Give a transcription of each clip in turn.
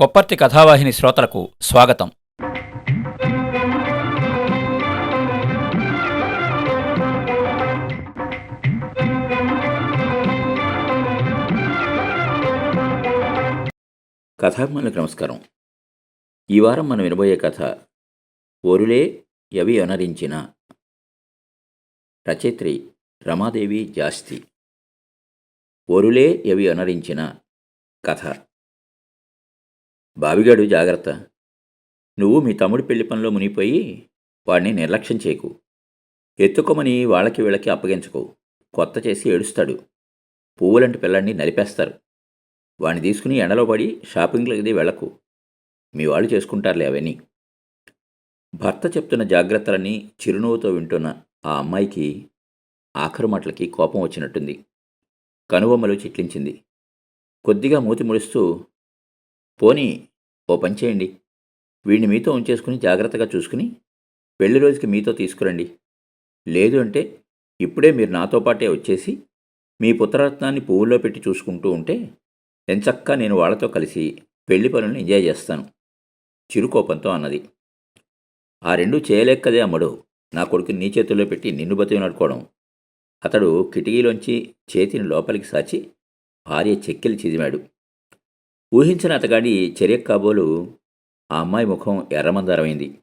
కొప్పర్తి కథావాహిని శ్రోతలకు స్వాగతం. కథాభిమానులకు నమస్కారం. ఈ వారం మనం వినబోయే కథ ఒరులే యవి అనరించిన రచయిత్రి రమాదేవి జాస్తి. ఒరులే యవి అనరించిన కథ. బావిగాడు జాగ్రత్త. నువ్వు మీ తమ్ముడి పెళ్ళి పనిలో మునిగిపోయి వాడిని నిర్లక్ష్యం చేయకు. ఎత్తుకోమని వాళ్ళకి వీళ్ళకి అప్పగించకు. కొత్త చేసి ఏడుస్తాడు. పువ్వులంటి పిల్లల్ని నలిపేస్తారు. వాడిని తీసుకుని ఎండలో పడి షాపింగ్లకి వెళ్ళకు. మీ వాళ్ళు చేసుకుంటారులే అవన్నీ. భర్త చెప్తున్న జాగ్రత్తలని చిరునవ్వుతో వింటున్న ఆ అమ్మాయికి ఆఖరు మాటలకి కోపం వచ్చినట్టుంది. కనుబొమ్మలు చిట్లించింది. కొద్దిగా మూతి ముడుస్తూ పోనీ ఓ పని చేయండి. వీడిని మీతో ఉంచేసుకుని జాగ్రత్తగా చూసుకుని పెళ్ళి రోజుకి మీతో తీసుకురండి. లేదు అంటే ఇప్పుడే మీరు నాతో పాటే వచ్చేసి మీ పుత్రరత్నాన్ని పువ్వుల్లో పెట్టి చూసుకుంటూ ఉంటే ఎంచక్కా నేను వాళ్ళతో కలిసి పెళ్ళి పనులను ఎంజాయ్ చేస్తాను. చిరుకోపంతో అన్నది. ఆ రెండు చేయలేక్కదే అమ్మడు. నా కొడుకుని నీ చేతుల్లో పెట్టి నిన్ను బతికి నడుకోవడం అతడు కిటికీలోంచి చేతిని లోపలికి సాచి భార్య చెక్కిలి చిదిమాడు. ఊహించిన అతగాడి చర్య కాబోలు ఆ అమ్మాయి ముఖం ఎర్రమందారమైంది.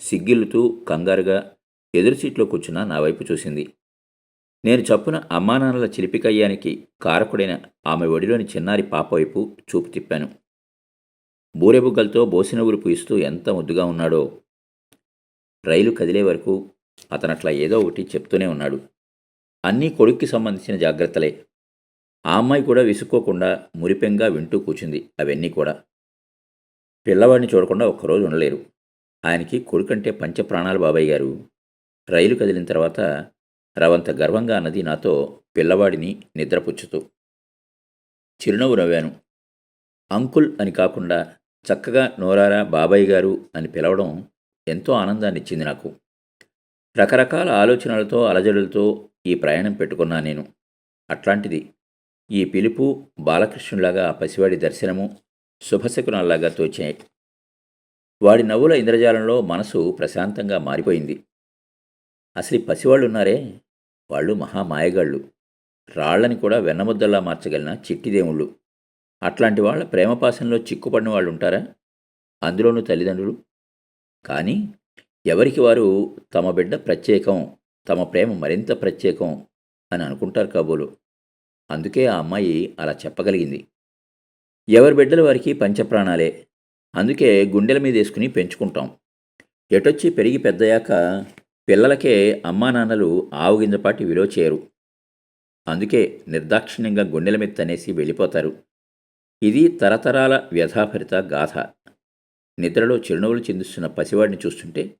సిగ్గిల్లుతూ కంగారుగా ఎదురు సీట్లో కూర్చున్న నా వైపు చూసింది. నేను చప్పున అమ్మానాన్నల చిలిపికయ్యానికి కారకుడైన ఆమె ఒడిలోని చిన్నారి పాప వైపు చూపు తిప్పాను. బూరెబుగ్గలతో బోసిన ఊరుపు ఇస్తూ ఎంత ముద్దుగా ఉన్నాడో. రైలు కదిలే వరకు అతనట్లా ఏదో ఒకటి చెప్తూనే ఉన్నాడు. అన్నీ కొడుక్కి సంబంధించిన జాగ్రత్తలే. ఆ అమ్మాయి కూడా విసుక్కోకుండా మురిపెంగా వింటూ కూర్చుంది. అవన్నీ కూడా. పిల్లవాడిని చూడకుండా ఒక్కరోజు ఉండలేరు. ఆయనకి కొడుకంటే పంచప్రాణాలు బాబాయ్ గారు. రైలు కదిలిన తర్వాత రవంత గర్వంగా అన్నది నాతో పిల్లవాడిని నిద్రపుచ్చుతూ. చిరునవ్వు నవ్వాను. అంకుల్ అని కాకుండా చక్కగా నోరారా బాబాయ్ గారు అని పిలవడం ఎంతో ఆనందాన్ని ఇచ్చింది నాకు. రకరకాల ఆలోచనలతో అలజడులతో ఈ ప్రయాణం పెట్టుకున్నా నేను. అట్లాంటిది ఈ పిలుపు బాలకృష్ణులాగా పసివాడి దర్శనము శుభశకునాల్లాగా తోచాయి. వాడి నవ్వుల ఇంద్రజాలంలో మనసు ప్రశాంతంగా మారిపోయింది. అసలు పసివాళ్ళున్నారే? పసివాళ్ళు ఉన్నారే వాళ్ళు మహా మాయగాళ్ళు రాళ్ళని కూడా వెన్నముద్దల్లా మార్చగలిగిన చిట్టిదేవుళ్ళు అట్లాంటి వాళ్ళ ప్రేమపాసంలో చిక్కుపడిన వాళ్ళు ఉంటారా అందులోనూ తల్లిదండ్రులు. కానీ ఎవరికి వారు తమ బిడ్డ ప్రత్యేకం తమ ప్రేమ మరింత ప్రత్యేకం అని అనుకుంటారు కాబోలు. అందుకే ఆ అమ్మాయి అలా చెప్పగలిగింది. ఎవరి బిడ్డలు వారికి పంచప్రాణాలే. అందుకే గుండెల మీద వేసుకుని పెంచుకుంటాం. ఎటొచ్చి పెరిగి పెద్దయ్యాక పిల్లలకే అమ్మా నాన్నలు ఆవుగింజపాటి విలువ చేయరు. అందుకే నిర్దాక్షిణ్యంగా గుండెల మీద తనేసి వెళ్ళిపోతారు. ఇది తరతరాల వ్యథాభరిత గాథ. నిద్రలో చిరునవ్వులు చిందిస్తున్న పసివాడిని చూస్తుంటే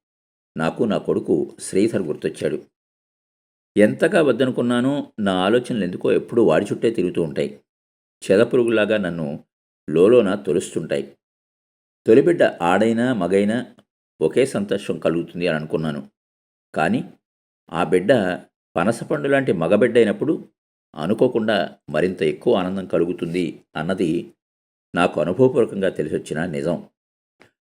నాకు నా కొడుకు శ్రీధర్ గుర్తొచ్చాడు. ఎంతగా వద్దనుకున్నానో నా ఆలోచనలు ఎందుకో ఎప్పుడూ వాడి చుట్టే తిరుగుతూ ఉంటాయి. చెదపురుగులాగా నన్ను లోలోన తొలుస్తుంటాయి. తొలిబిడ్డ ఆడైనా మగైనా ఒకే సంతోషం కలుగుతుంది అని అనుకున్నాను. కానీ ఆ బిడ్డ పనసపండు లాంటి మగబిడ్డ అయినప్పుడు అనుకోకుండా మరింత ఎక్కువ ఆనందం కలుగుతుంది అన్నది నాకు అనుభవపూర్వకంగా తెలిసొచ్చిన నిజం.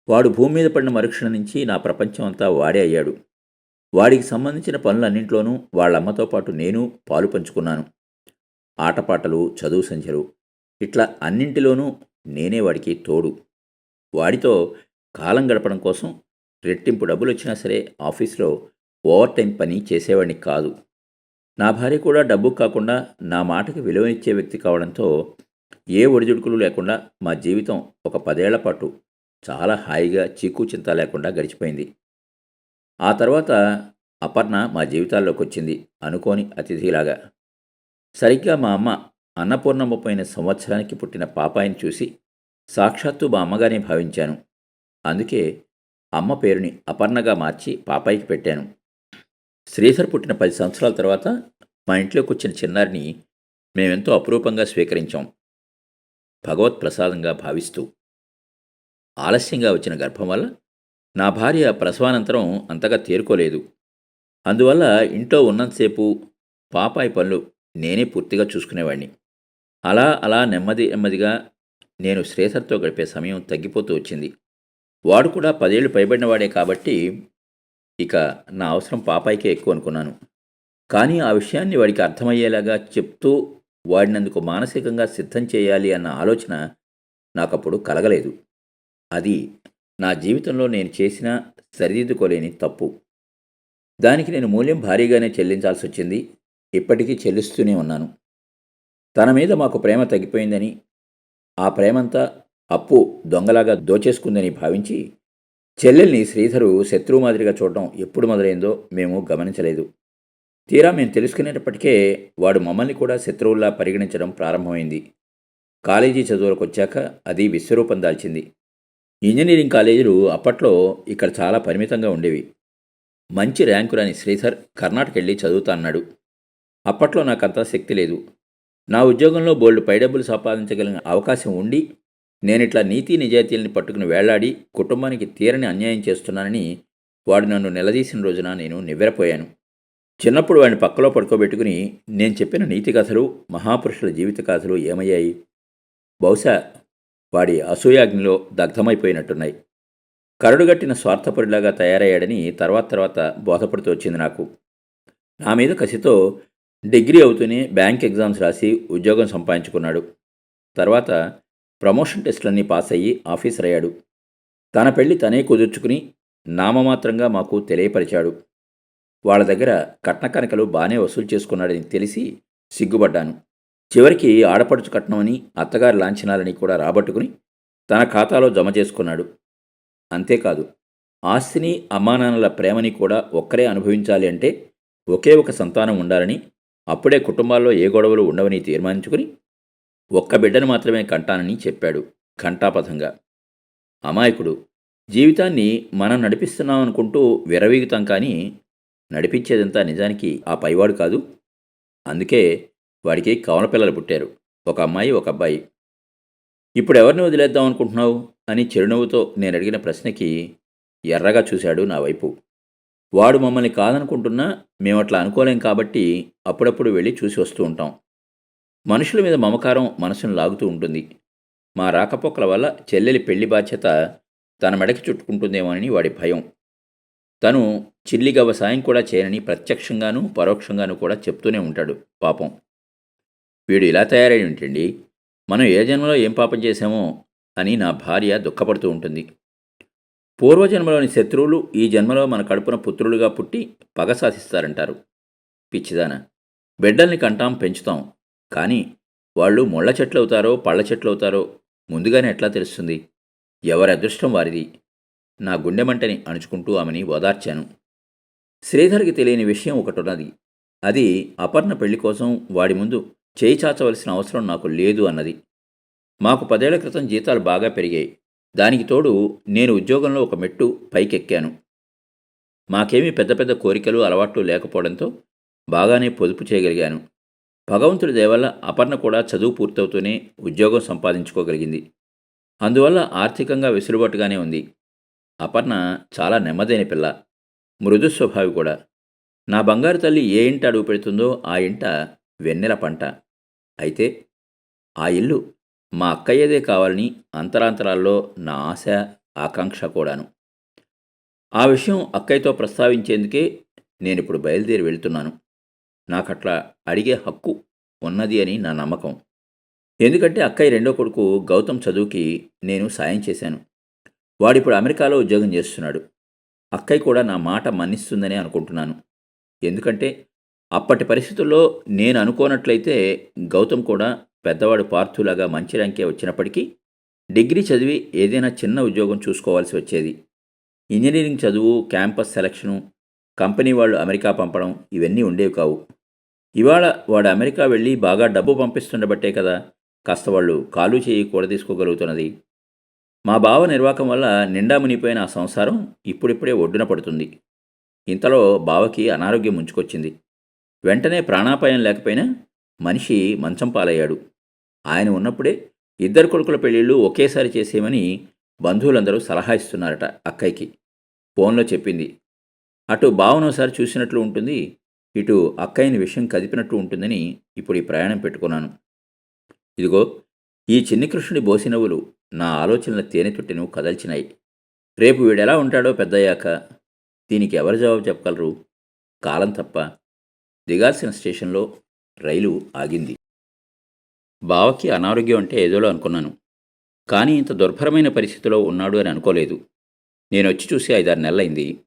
వాడు భూమి మీద పడిన మరుక్షణ నుంచి నా ప్రపంచం అంతా వాడే అయ్యాడు. వాడికి సంబంధించిన పనులన్నింట్లోనూ వాళ్ళమ్మతో పాటు నేను పాలు పంచుకున్నాను. ఆటపాటలు చదువు సంధ్యలు ఇట్లా అన్నింటిలోనూ నేనే వాడికి తోడు. వాడితో కాలం గడపడం కోసం రెట్టింపు డబ్బులు వచ్చినా సరే ఆఫీస్లో ఓవర్ టైం పని చేసేవాడిని కాదు. నా భార్య కూడా డబ్బు కాకుండా నా మాటకి విలువనిచ్చే వ్యక్తి కావడంతో ఏ ఒడిదుడుకులు లేకుండా మా జీవితం ఒక పదేళ్ళ పాటు చాలా హాయిగా చీకు చింత లేకుండా గడిచిపోయింది. ఆ తర్వాత అపర్ణ మా జీవితాల్లోకి వచ్చింది అనుకోని అతిథిలాగా. సరిగ్గా మా అమ్మ అన్నపూర్ణమ్మ పోయిన సంవత్సరానికి పుట్టిన పాపాయిని చూసి సాక్షాత్తు మా అమ్మగానే భావించాను. అందుకే అమ్మ పేరుని అపర్ణగా మార్చి పాపాయికి పెట్టాను. శ్రీధర్ పుట్టిన పది సంవత్సరాల తర్వాత మా ఇంట్లోకి వచ్చిన చిన్నారిని మేమెంతో అపురూపంగా స్వీకరించాం. భగవత్ ప్రసాదంగా భావిస్తూ ఆలస్యంగా వచ్చిన గర్భం వల్ల నా భార్య ప్రసవానంతరం అంతగా తేరుకోలేదు. అందువల్ల ఇంట్లో ఉన్నంతసేపు పాపాయి పనులు నేనే పూర్తిగా చూసుకునేవాడిని అలా అలా నెమ్మది నెమ్మదిగా నేను శ్రేసర్తో గడిపే సమయం తగ్గిపోతూ వచ్చింది. వాడు కూడా పదేళ్ళు పైబడినవాడే కాబట్టి ఇక నా అవసరం పాపాయికే ఎక్కువ అనుకున్నాను. కానీ ఆ విషయాన్ని వాడికి అర్థమయ్యేలాగా చెప్తూ వాడినందుకు మానసికంగా సిద్ధం చేయాలి అన్న ఆలోచన నాకప్పుడు కలగలేదు. అది నా జీవితంలో నేను చేసిన సరిదిద్దుకోలేని తప్పు. దానికి నేను మూల్యం భారీగానే చెల్లించాల్సి వచ్చింది ఇప్పటికీ చెల్లిస్తూనే ఉన్నాను. తన మీద మాకు ప్రేమ తగ్గిపోయిందని ఆ ప్రేమంతా అప్పు దొంగలాగా దోచేసుకుందని భావించి చెల్లెల్ని శ్రీధరు శత్రువు మాదిరిగా చూడటం ఎప్పుడు మొదలైందో మేము గమనించలేదు. తీరా మేము తెలుసుకునేటప్పటికే వాడు మమ్మల్ని కూడా శత్రువుల్లా పరిగణించడం ప్రారంభమైంది. కాలేజీ చదువులకు వచ్చాక అది విశ్వరూపం దాల్చింది. ఇంజనీరింగ్ కాలేజీలు అప్పట్లో ఇక్కడ చాలా పరిమితంగా ఉండేవి. మంచి ర్యాంకు రాని శ్రీధర్ కర్ణాటక వెళ్ళి చదువుతా అన్నాడు. అప్పట్లో నాకంతా శక్తి లేదు. నా ఉద్యోగంలో బోల్డ్ పై డబ్బులు సంపాదించగలిగిన అవకాశం ఉండి నేనిట్లా నీతి నిజాయితీలని పట్టుకుని వేళ్ళాడి కుటుంబానికి తీరని అన్యాయం చేస్తున్నానని వాడు నన్ను నిలదీసిన రోజున నేను నివ్వెరపోయాను. చిన్నప్పుడు వాడిని పక్కలో పడుకోబెట్టుకుని నేను చెప్పిన నీతి కథలు మహాపురుషుల జీవిత కథలు ఏమయ్యాయి? బహుశా వాడి అసూయాగ్నిలో దగ్ధమైపోయినట్టున్నాయి. కరడుగట్టిన స్వార్థపరులాగా తయారయ్యాడని తర్వాత తర్వాత బోధపడుతూ వచ్చింది నాకు. నా మీద కసితో డిగ్రీ అవుతూనే బ్యాంక్ ఎగ్జామ్స్ రాసి ఉద్యోగం సంపాదించుకున్నాడు. తర్వాత ప్రమోషన్ టెస్టులన్నీ పాస్ అయ్యి ఆఫీసర్ అయ్యాడు. తన పెళ్ళి తనే కుదుర్చుకుని నామమాత్రంగా మాకు తెలియపరిచాడు. వాళ్ళ దగ్గర కట్న కనకలు బాగానే వసూలు చేసుకున్నాడని తెలిసి సిగ్గుపడ్డాను. చివరికి ఆడపడుచు కట్నమని అత్తగారి లాంఛనాలని కూడా రాబట్టుకుని తన ఖాతాలో జమ చేసుకున్నాడు. అంతేకాదు ఆస్తిని అమ్మానాన్నల ప్రేమని కూడా ఒక్కరే అనుభవించాలి అంటే ఒకే ఒక సంతానం ఉండాలని అప్పుడే కుటుంబాల్లో ఏ గొడవలు ఉండవని తీర్మానించుకుని ఒక్క బిడ్డను మాత్రమే కంటానని చెప్పాడు ఘంటాపథంగా. అమాయకుడు జీవితాన్ని మనం నడిపిస్తున్నాం అనుకుంటూ విరవీగుతాం కానీ నడిపించేదంతా నిజానికి ఆ పైవాడు కాదు. అందుకే వాడికి కవల పిల్లలు పుట్టారు. ఒక అమ్మాయి ఒక అబ్బాయి. ఇప్పుడు ఎవరిని వదిలేద్దాం అనుకుంటున్నావు? అని చిరునవ్వుతో నేను అడిగిన ప్రశ్నకి ఎర్రగా చూశాడు నా వైపు. వాడు మమ్మల్ని కాదనుకుంటున్నా మేము అట్లా అనుకోలేం కాబట్టి అప్పుడప్పుడు వెళ్ళి చూసి వస్తూ ఉంటాం. మనుషుల మీద మమకారం మనసును లాగుతూ ఉంటుంది. మా రాకపోకల వల్ల చెల్లెలి పెళ్ళి బాధ్యత తన మెడకి చుట్టుకుంటుందేమోనని వాడి భయం. తను చిల్లిగవ్వ సాయం కూడా చేయనని ప్రత్యక్షంగానూ పరోక్షంగానూ కూడా చెప్తూనే ఉంటాడు. పాపం. వీడు ఇలా తయారై ఏంటండి మనం ఏ జన్మలో ఏం పాపం చేశామో అని నా భార్య దుఃఖపడుతూ ఉంటుంది. పూర్వజన్మలోని శత్రువులు ఈ జన్మలో మన కడుపున పుత్రులుగా పుట్టి పగ సాధిస్తారంటారు పిచ్చిదాన! బిడ్డల్ని కంటాం పెంచుతాం. కానీ వాళ్ళు ముళ్ళ చెట్లు అవుతారో పళ్ళ చెట్లు అవుతారో ముందుగానే ఎట్లా తెలుస్తుంది? ఎవరి అదృష్టం వారిది? నా గుండె మంటని అణుచుకుంటూ ఆమెని ఓదార్చాను. శ్రీధర్కి తెలియని విషయం ఒకటి ఉన్నది అది అపర్ణ పెళ్ళి కోసం వాడి ముందు చేయి చాచవలసిన అవసరం నాకు లేదు అన్నది. మాకు పదేళ్ళ క్రితం జీతాలు బాగా పెరిగాయి. దానికి తోడు నేను ఉద్యోగంలో ఒక మెట్టు పైకెక్కాను. మాకేమీ పెద్ద పెద్ద కోరికలు అలవాట్లు లేకపోవడంతో బాగానే పొదుపు చేయగలిగాను. భగవంతుడి దయవల్ల అపర్ణ కూడా చదువు పూర్తవుతూనే ఉద్యోగం సంపాదించుకోగలిగింది. అందువల్ల ఆర్థికంగా వెసులుబాటుగానే ఉంది. అపర్ణ చాలా నెమ్మదైన పిల్ల. మృదు స్వభావి కూడా. నా బంగారు తల్లి ఏ ఇంట అడుగు పెడుతుందో ఆ ఇంట వెన్నెల పంట. అయితే ఆ ఇల్లు మా అక్కయ్యదే కావాలని అంతరాంతరాల్లో నా ఆశ ఆకాంక్ష కూడాను. ఆ విషయం అక్కయ్యతో ప్రస్తావించేందుకే నేనిప్పుడు బయలుదేరి వెళ్తున్నాను. నాకట్లా అడిగే హక్కు ఉన్నది అని నా నమ్మకం. ఎందుకంటే అక్కయ్య రెండో కొడుకు గౌతమ్ చదువుకి నేను సాయం చేశాను. వాడిప్పుడు అమెరికాలో ఉద్యోగం చేస్తున్నాడు. అక్కయ్య కూడా నా మాట మన్నిస్తుందని అనుకుంటున్నాను. ఎందుకంటే అప్పటి పరిస్థితుల్లో నేను అనుకోనట్లయితే గౌతమ్ కూడా పెద్దవాడు పార్థులాగా మంచి ర్యాంకే వచ్చినప్పటికీ డిగ్రీ చదివి ఏదైనా చిన్న ఉద్యోగం చూసుకోవాల్సి వచ్చేది. ఇంజనీరింగ్ చదువు క్యాంపస్ సెలక్షను కంపెనీ వాళ్ళు అమెరికా పంపడం ఇవన్నీ ఉండేవి కావు. ఇవాళ వాడు అమెరికా వెళ్ళి బాగా డబ్బు పంపిస్తుండబట్టే కదా కాస్త వాళ్ళు కాలు చేయి కూడా తీసుకోగలుగుతున్నది. మా బావ నిర్వాకం వల్ల నిండా మునిపోయిన ఆ సంసారం ఇప్పుడిప్పుడే ఒడ్డున పడుతుంది. ఇంతలో బావకి అనారోగ్యం ముంచుకొచ్చింది. వెంటనే ప్రాణాపాయం లేకపోయినా మనిషి మంచం పాలయ్యాడు. ఆయన ఉన్నప్పుడే ఇద్దరు కొడుకుల పెళ్ళిళ్ళు ఒకేసారి చేసేయమని బంధువులందరూ సలహా ఇస్తున్నారట అక్కయ్యకి. ఫోన్లో చెప్పింది అటు బావనోసారి చూసినట్లు ఉంటుంది ఇటు అక్కయ్యని విషయం కదిపినట్టు ఉంటుందని ఇప్పుడు ఈ ప్రయాణం పెట్టుకున్నాను. ఇదిగో ఈ చిన్ని కృష్ణుడి నా ఆలోచనల తేనెతుట్టెను కదల్చినాయి. రేపు వీడెలా ఉంటాడో పెద్దయ్యాక దీనికి ఎవరు జవాబు చెప్పగలరు? కాలం తప్ప దిగాల్సిన స్టేషన్లో రైలు ఆగింది. బావకి అనారోగ్యం అంటే ఏదోలో అనుకున్నాను. కానీ ఇంత దుర్భరమైన పరిస్థితిలో ఉన్నాడు అని అనుకోలేదు. నేను వచ్చి చూసి ఐదారు నెలలైంది.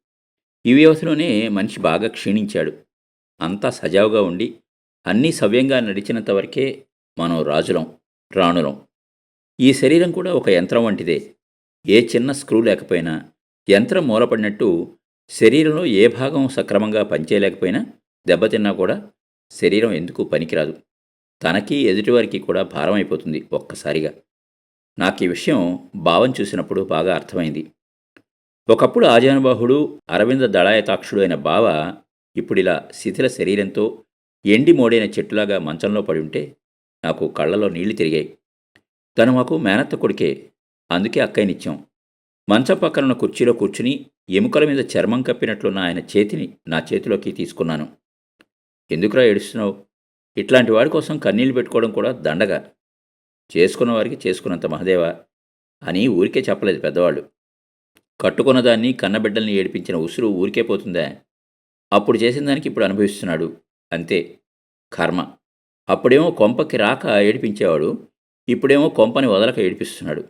ఈ వ్యవధిలోనే మనిషి బాగా క్షీణించాడు. అంతా సజావుగా ఉండి అన్నీ సవ్యంగా నడిచినంత వరకే మనం రాజులం రాణులం. ఈ శరీరం కూడా ఒక యంత్రం వంటిదే. ఏ చిన్న స్క్రూ లేకపోయినా యంత్రం మూలపడినట్టు శరీరంలో ఏ భాగం సక్రమంగా పనిచేయలేకపోయినా దెబ్బతిన్నా కూడా శరీరం ఎందుకు పనికిరాదు? తనకి ఎదుటివారికి కూడా భారం అయిపోతుంది ఒక్కసారిగా. నాకు ఈ విషయం భావం చూసినప్పుడు బాగా అర్థమైంది. ఒకప్పుడు ఆజానుబాహుడు అరవింద దళాయతాక్షుడు అయిన బావ ఇప్పుడిలా శిథిల శరీరంతో ఎండి మోడైన చెట్టులాగా మంచంలో పడి ఉంటే నాకు కళ్ళలో నీళ్ళు తిరిగాయి. తను మాకు మేనత్త కొడుకే అందుకే అక్కయ్యనిచ్చాం. మంచం పక్కనున్న కుర్చీలో కూర్చుని ఎముకల మీద చర్మం కప్పినట్లున్న ఆయన చేతిని నా చేతిలోకి తీసుకున్నాను. ఎందుకురా ఏడుస్తున్నావు? ఇట్లాంటి వాడి కోసం కన్నీళ్ళు పెట్టుకోవడం కూడా దండగా. చేసుకున్న వారికి చేసుకున్నంత మహదేవ అని ఊరికే చెప్పలేదు పెద్దవాళ్ళు. కట్టుకున్న దాన్ని కన్నబిడ్డల్ని ఏడిపించిన ఉసురు ఊరికే పోతుందా. అప్పుడు చేసిన దానికి ఇప్పుడు అనుభవిస్తున్నాడు. అంతే. కర్మ. అప్పుడేమో కొంపకి రాక ఏడిపించేవాడు ఇప్పుడేమో కొంపని వదలక ఏడిపిస్తున్నాడు.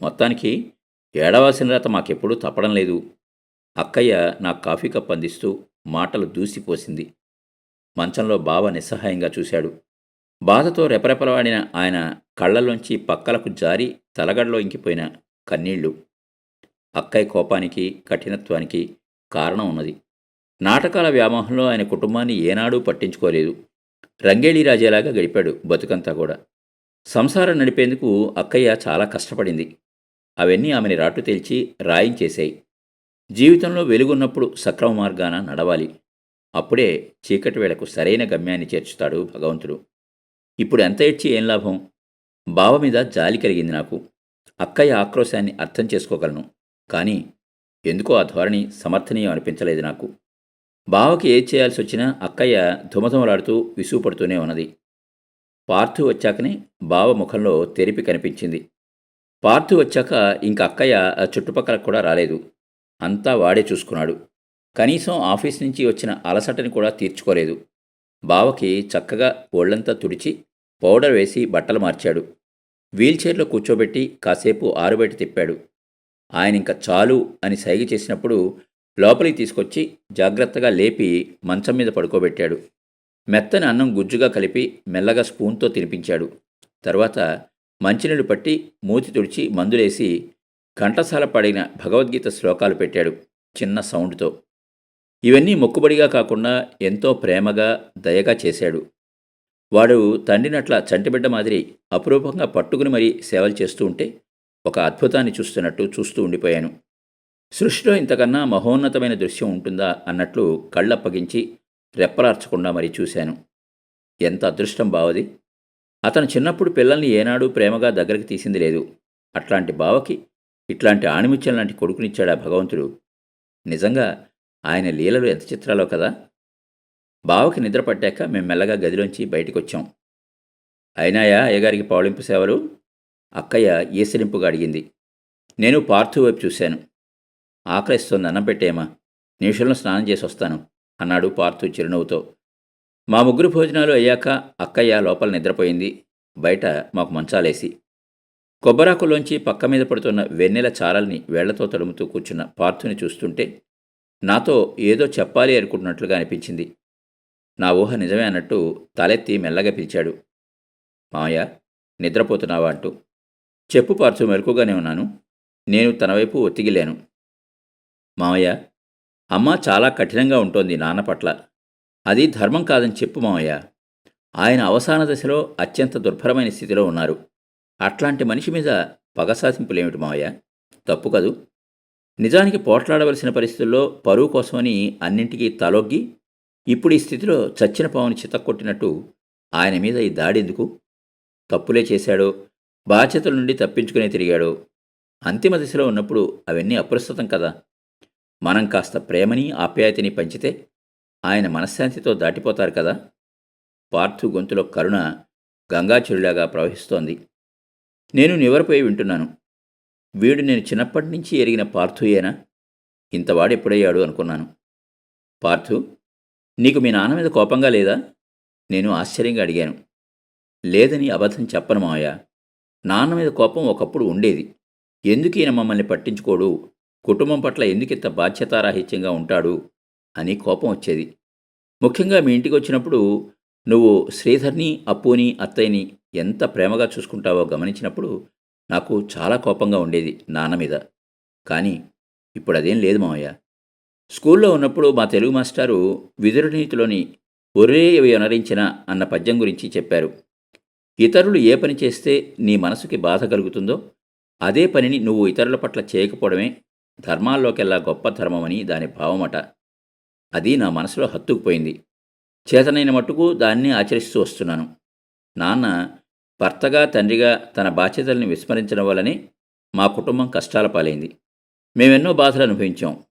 మొత్తానికి ఏడవాల్సిన రాత మాకెప్పుడూ తప్పడం లేదు. అక్కయ్య నాకు కాఫీ కప్ అందిస్తూ మాటలు దూసిపోసింది. మంచంలో బావ నిస్సహాయంగా చూశాడు. బాధతో రెపరెపలవాడిన ఆయన కళ్ళలోంచి పక్కలకు జారి తలగడలో ఇంకిపోయిన కన్నీళ్ళు. అక్కయ్య కోపానికి కఠినత్వానికి కారణం ఉన్నది. నాటకాల వ్యామోహంలో ఆయన కుటుంబాన్ని ఏనాడూ పట్టించుకోలేదు. రంగేళి రాజేలాగా గడిపాడు బతుకంతా కూడా. సంసారం నడిపేందుకు అక్కయ్య చాలా కష్టపడింది. అవన్నీ ఆమెని రాటు తేల్చి రాయించేశాయి. జీవితంలో వెలుగున్నప్పుడు సక్రమ మార్గాన నడవాలి. అప్పుడే చీకటి వేళకు సరైన గమ్యాన్ని చేర్చుతాడు భగవంతుడు. ఇప్పుడు ఎంత ఏడ్చి ఏం లాభం? బావ మీద జాలి కలిగింది నాకు. అక్కయ్య ఆక్రోశాన్ని అర్థం చేసుకోగలను. కానీ ఎందుకో ఆ ధోరణి సమర్థనీయం అనిపించలేదు నాకు. బావకి ఏది చేయాల్సి వచ్చినా అక్కయ్య ధుమధుమలాడుతూ విసుగుపడుతూనే ఉన్నది. పార్థు వచ్చాకనే బావ ముఖంలో తెరిపి కనిపించింది. పార్థు వచ్చాక ఇంక అక్కయ్య ఆ చుట్టుపక్కల కూడా రాలేదు. అంతా వాడే చూసుకున్నాడు. కనీసం ఆఫీస్ నుంచి వచ్చిన అలసటని కూడా తీర్చుకోలేదు. బావకి చక్కగా ఒళ్ళంతా తుడిచి పౌడర్ వేసి బట్టలు మార్చాడు. వీల్చైర్లో కూర్చోబెట్టి కాసేపు ఆరుబయట తిప్పాడు. ఆయన ఇంకా చాలు అని సైగ చేసినప్పుడు లోపలికి తీసుకొచ్చి జాగ్రత్తగా లేపి మంచం మీద పడుకోబెట్టాడు. మెత్తని అన్నం గుజ్జుగా కలిపి మెల్లగా స్పూన్తో తినిపించాడు. తర్వాత మంచినీళ్ళు పట్టి మూతి తుడిచి మందులేసి ఘంటసాల పడిన భగవద్గీత శ్లోకాలు పెట్టాడు చిన్న సౌండ్తో. ఇవన్నీ మొక్కుబడిగా కాకుండా ఎంతో ప్రేమగా దయగా చేశాడు. వాడు తండ్రినట్ల చంటిబిడ్డ మాదిరి అపురూపంగా పట్టుకుని మరీ సేవలు చేస్తూ ఉంటే ఒక అద్భుతాన్ని చూస్తున్నట్టు చూస్తూ ఉండిపోయాను. సృష్టిలో ఇంతకన్నా మహోన్నతమైన దృశ్యం ఉంటుందా అన్నట్లు కళ్ళప్పగించి రెప్పలార్చకుండా మరీ చూశాను. ఎంత అదృష్టం బావది! అతను చిన్నప్పుడు పిల్లల్ని ఏనాడు ప్రేమగా దగ్గరికి తీసింది లేదు. అట్లాంటి బావకి ఇట్లాంటి ఆణిముత్యం లాంటి కొడుకునిచ్చాడా భగవంతుడు? నిజంగా ఆయన లీలలు ఎంత చిత్రాలో కదా? బావకి నిద్ర పట్టాక మేము మెల్లగా గదిలోంచి బయటికి వచ్చాం అయినాయా అయ్యగారికి పావులింపు సేవలు? అక్కయ్య ఈసరింపుగా అడిగింది. నేను పార్థు వైపు చూశాను. ఆకలిస్తోంది అన్నం పెట్టేమా నిమిషంలో స్నానం చేసి వస్తాను అన్నాడు పార్థు చిరునవ్వుతో. మా ముగ్గురు భోజనాలు అయ్యాక అక్కయ్య లోపల నిద్రపోయింది. బయట మాకు మంచాలేసి. కొబ్బరాకులోంచి పక్క మీద పడుతున్న వెన్నెల చారల్ని వేళ్ళతో తడుముతూ కూర్చున్న పార్థుని చూస్తుంటే నాతో ఏదో చెప్పాలి అనుకుంటున్నట్లుగా అనిపించింది. నా ఊహ నిజమే అన్నట్టు తలెత్తి మెల్లగా పిలిచాడు. మామయ్య నిద్రపోతున్నావా అంటూ. చెప్పు పార్చు మెరుకుగానే ఉన్నాను. నేను తన వైపు ఒత్తిగిలేను మామయ్య అమ్మ చాలా కఠినంగా ఉంటోంది నాన్న పట్ల. అది ధర్మం కాదని చెప్పు మామయ్య. ఆయన అవసాన దశలో అత్యంత దుర్భరమైన స్థితిలో ఉన్నారు. అట్లాంటి మనిషి మీద పగ సాధింపులేమిటి మావయ్య తప్పు కదూ? నిజానికి పోట్లాడవలసిన పరిస్థితుల్లో పరువు కోసమని అన్నింటికీ తలొగ్గి ఇప్పుడు ఈ స్థితిలో చచ్చిన పావుని చితక్కొట్టినట్టు ఆయన మీద ఈ దాడెందుకు తప్పులే చేశాడో బాధ్యతల నుండి తప్పించుకునే తిరిగాడో అంతిమ దిశలో ఉన్నప్పుడు అవన్నీ అప్రస్తుతం కదా. మనం కాస్త ప్రేమని ఆప్యాయతని పంచితే ఆయన మనశ్శాంతితో దాటిపోతారు కదా. పార్థు గొంతులో కరుణ గంగాచురులాగా ప్రవహిస్తోంది. నేను నివరపోయి వింటున్నాను. వీడు నేను చిన్నప్పటి నుంచి ఎరిగిన పార్థుయేనా ఇంతవాడు ఎప్పుడయ్యాడు అనుకున్నాను. పార్థు నీకు మీ నాన్న మీద కోపంగా లేదా? నేను ఆశ్చర్యంగా అడిగాను. లేదని అబద్ధం చెప్పను మావయ్య. నాన్న మీద కోపం ఒకప్పుడు ఉండేది. ఎందుకు ఈయన మమ్మల్ని పట్టించుకోడు? కుటుంబం పట్ల ఎందుకు ఇంత బాధ్యతారాహిత్యంగా ఉంటాడు? అని కోపం వచ్చేది. ముఖ్యంగా మీ ఇంటికి వచ్చినప్పుడు నువ్వు శ్రీధర్ని అప్పుని అత్తయ్యని ఎంత ప్రేమగా చూసుకుంటావో గమనించినప్పుడు నాకు చాలా కోపంగా ఉండేది నాన్న మీద. కానీ ఇప్పుడు అదేం లేదు మామయ్య స్కూల్లో ఉన్నప్పుడు మా తెలుగు మాస్టారు విదురునీతిలోని ఒరే అనరించిన అన్న పద్యం గురించి చెప్పారు. ఇతరులు ఏ పని చేస్తే నీ మనసుకి బాధ కలుగుతుందో అదే పనిని నువ్వు ఇతరుల పట్ల చేయకపోవడమే ధర్మాల్లోకెల్లా గొప్ప ధర్మమని దాని భావమట. అది నా మనసులో హత్తుకుపోయింది. చేతనైన మట్టుకు దాన్ని ఆచరిస్తూ వస్తున్నాను. నాన్న భర్తగా తండ్రిగా తన బాధ్యతల్ని విస్మరించడం వల్లనే మా కుటుంబం కష్టాల పాలైంది. మేమెన్నో బాధలు అనుభవించాం.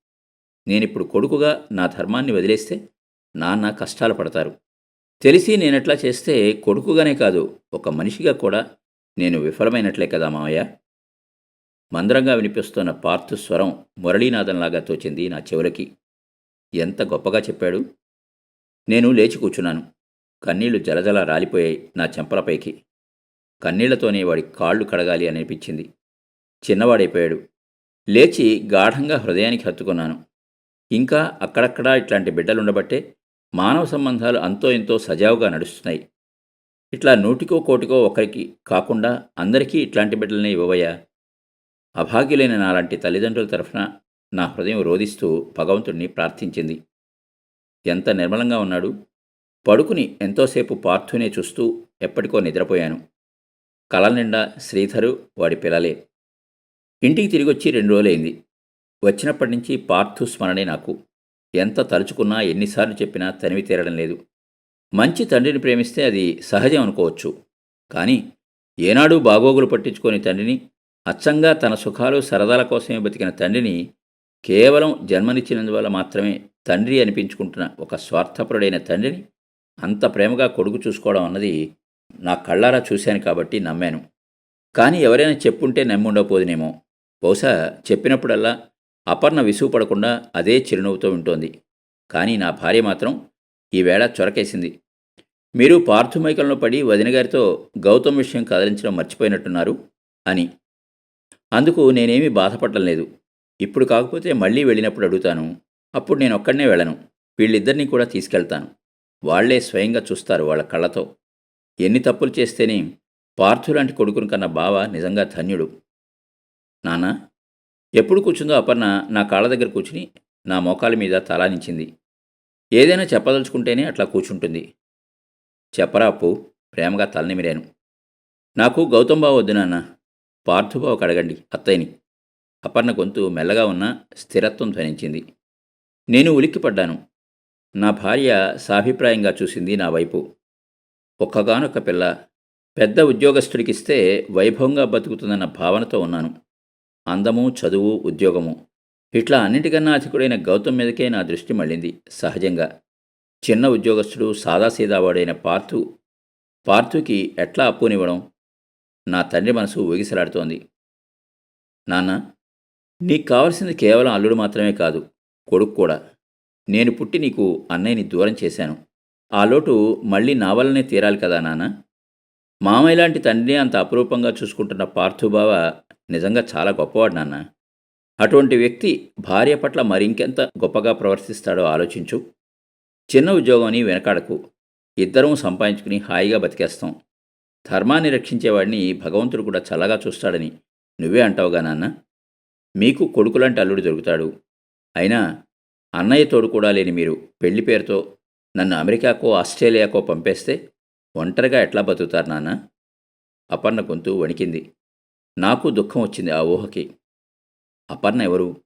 నేనిప్పుడు కొడుకుగా నా ధర్మాన్ని వదిలేస్తే నాన్న కష్టాలు పడతారు. తెలిసి నేనట్లా చేస్తే కొడుకుగానే కాదు ఒక మనిషిగా కూడా నేను విఫలమైనట్లే కదా మావయ్య మందరంగా వినిపిస్తున్న పార్థు స్వరం మురళీనాథంలాగా తోచింది నా చెవులకి ఎంత గొప్పగా చెప్పాడు. నేను లేచి కూర్చున్నాను. కన్నీళ్ళు జలజల రాలిపోయాయి నా చెంపలపైకి. కన్నీళ్ళతోనే వాడి కాళ్ళు కడగాలి అని అనిపించింది. చిన్నవాడైపోయాడు. లేచి గాఢంగా హృదయానికి హత్తుకున్నాను. ఇంకా అక్కడక్కడా ఇట్లాంటి బిడ్డలుండబట్టే మానవ సంబంధాలు అంతో ఎంతో సజావుగా నడుస్తున్నాయి. ఇట్లా నూటికో కోటికో ఒకరికి కాకుండా అందరికీ ఇట్లాంటి బిడ్డలనే ఇవ్వవయ్యా. అభాగ్యులైన నాలాంటి తల్లిదండ్రుల తరఫున నా హృదయం రోధిస్తూ భగవంతుడిని ప్రార్థించింది. ఎంత నిర్మలంగా ఉన్నాడు. పడుకుని ఎంతోసేపు పార్థునే చూస్తూ ఎప్పటికో నిద్రపోయాను. కళ నిండా శ్రీధరు వాడి పిల్లలే. ఇంటికి తిరిగొచ్చి రెండు రోజులైంది. వచ్చినప్పటి నుంచి పార్థు స్మరణే నాకు. ఎంత తలుచుకున్నా ఎన్నిసార్లు చెప్పినా తనివి తీరడం లేదు. మంచి తండ్రిని ప్రేమిస్తే అది సహజం అనుకోవచ్చు. కానీ ఏనాడు బాగోగులు పట్టించుకొని తండ్రిని అచ్చంగా తన సుఖాలు సరదాల కోసమే బతికిన తండ్రిని కేవలం జన్మనిచ్చినందువల్ల మాత్రమే తండ్రి అనిపించుకుంటున్న ఒక స్వార్థపరుడైన తండ్రిని అంత ప్రేమగా కొడుకు చూసుకోవడం అన్నది నా కళ్ళారా చూశాను కాబట్టి నమ్మాను. కానీ ఎవరైనా చెప్పుంటే నమ్ముండకపోదునేమో. బహుశా చెప్పినప్పుడల్లా అపర్ణ విసుగు పడకుండా అదే చిరునవ్వుతో వింటోంది. కానీ నా భార్య మాత్రం ఈవేళ చొరకేసింది. మీరు పార్థుమైకంలో పడి వదినగారితో గౌతమ్ విషయం కదిలించడం మర్చిపోయినట్టున్నారు అని. అందుకు నేనేమీ బాధపడటం లేదు. ఇప్పుడు కాకపోతే మళ్ళీ వెళ్ళినప్పుడు అడుగుతాను. అప్పుడు నేను ఒక్కడనే వెళ్ళను. వీళ్ళిద్దరినీ కూడా తీసుకెళ్తాను. వాళ్ళే స్వయంగా చూస్తారు వాళ్ళ కళ్ళతో. ఎన్ని తప్పులు చేస్తేనే పార్థులాంటి లాంటి కొడుకుని కన్న బావ నిజంగా ధన్యుడు. నాన్న ఎప్పుడు కూర్చుందో అపర్ణ నా కాళ్ళ దగ్గర కూర్చుని నా మోకాల మీద తలానించింది. ఏదైనా చెప్పదలుచుకుంటేనే అట్లా కూర్చుంటుంది. చెప్పరా అప్పు ప్రేమగా తలనిమిరాను నాకు గౌతమ్ బావ వద్దు నాన్న పార్థుబావకు అడగండి అత్తయ్యని. అపర్ణ గొంతు మెల్లగా ఉన్న స్థిరత్వం ధ్వనించింది. నేను ఉలిక్కిపడ్డాను. నా భార్య సాభిప్రాయంగా చూసింది నా వైపు. ఒక్కగానొక్క పిల్ల పెద్ద ఉద్యోగస్తుడికిస్తే వైభవంగా బతుకుతుందన్న భావనతో ఉన్నాను. అందము చదువు ఉద్యోగము. ఇట్లా అన్నిటికన్నా అధికుడైన గౌతమ్ మీదకే నా దృష్టి మళ్ళింది సహజంగా. చిన్న ఉద్యోగస్తుడు సాదాసీదావాడైన పార్థు పార్థుకి ఎట్లా అప్పునివ్వడం? నా తండ్రి మనసు ఊగిసలాడుతోంది. నాన్న నీకు కావలసింది కేవలం అల్లుడు మాత్రమే కాదు కొడుకు కూడా. నేను పుట్టి నీకు అన్నయ్యని దూరం చేశాను. ఆ లోటు మళ్ళీ నా వల్లనే తీరాలి కదా నాన్న మామయ్య లాంటి తండ్రిని అంత అపురూపంగా చూసుకుంటున్న పార్థుబావ నిజంగా చాలా గొప్పవాడు నాన్న. అటువంటి వ్యక్తి భార్య పట్ల మరింకెంత గొప్పగా ప్రవర్తిస్తాడో ఆలోచించు. చిన్న ఉద్యోగం అని వెనకాడకు. ఇద్దరం సంపాదించుకుని హాయిగా బతికేస్తాం. ధర్మాన్ని రక్షించేవాడిని భగవంతుడు కూడా చల్లగా చూస్తాడని నువ్వే అంటావుగా నాన్న? మీకు కొడుకులాంటి అల్లుడు దొరుకుతాడు. అయినా అన్నయ్య తోడు కూడా లేని మీరు పెళ్ళి పేరుతో నన్ను అమెరికాకో ఆస్ట్రేలియాకో పంపేస్తే ఒంటరిగా ఎట్లా బతుకుతారు నాన్న? అపర్ణ గొంతు వణికింది. నాకు దుఃఖం వచ్చింది ఆ ఊహకి. అపర్ణ ఎవరు?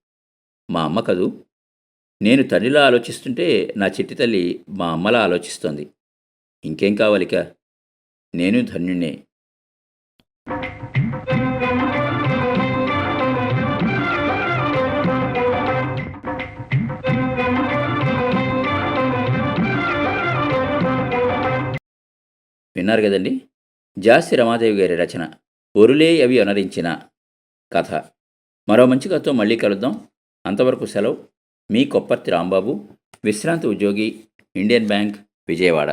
మా అమ్మ కదూ? నేను తండ్రిలా ఆలోచిస్తుంటే నా చిట్టి తల్లి మా అమ్మలా ఆలోచిస్తోంది. ఇంకేం కావాలిక? నేను ధన్యుణ్ణే. విన్నారు కదండి? జాస్తి రమాదేవి గారి రచన ఒరులే అవి అనరించిన కథ. మరో మంచి కథతో మళ్ళీ కలుద్దాం. అంతవరకు సెలవు. మీ కొప్పర్తి రాంబాబు విశ్రాంతి ఉద్యోగి ఇండియన్ బ్యాంక్ విజయవాడ.